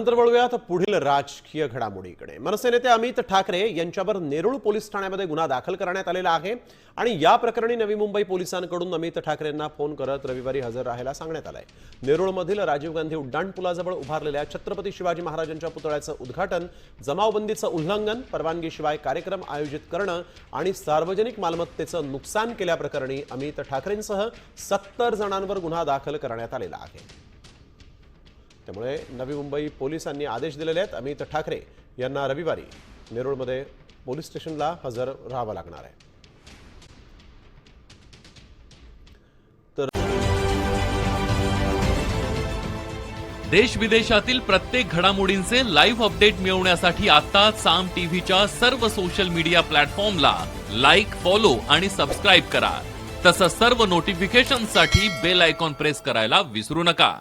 नंतर वळूयात पुढील राजकीय घडामोडीकडे. मनसे नेते अमित ठाकरे यांच्यावर नेरूळ पोलीस ठाण्यामध्ये गुन्हा दाखल करण्यात आलेला आहे आणि या प्रकरणी नवी मुंबई पोलिसांकडून अमित ठाकरेंना फोन करत रविवारी हजर राहायला सांगण्यात आलंय. नेरूळमधील राजीव गांधी उड्डाणपुलाजवळ उभारलेल्या छत्रपती शिवाजी महाराजांच्या पुतळ्याचं उद्घाटन जमावबंदीचं उल्लंघन परवानगीशिवाय कार्यक्रम आयोजित करणं आणि सार्वजनिक मालमत्तेचं नुकसान केल्याप्रकरणी अमित ठाकरेंसह सत्तर जणांवर गुन्हा दाखल करण्यात आलेला आहे. त्यामुळे नवी मुंबई पोलिसांनी आदेश दिलेले आहेत. अमित ठाकरे यांना रविवारी नेरूळमध्ये पोलीस स्टेशनला हजर राहावं लागणार आहे. तर देश विदेशातील प्रत्येक घडामोडींचे लाईव्ह अपडेट मिळवण्यासाठी आता साम टीव्हीच्या सर्व सोशल मीडिया प्लॅटफॉर्मला लाईक फॉलो आणि सबस्क्राईब करा. तसंच सर्व नोटिफिकेशनसाठी बेल आयकॉन प्रेस करायला विसरू नका.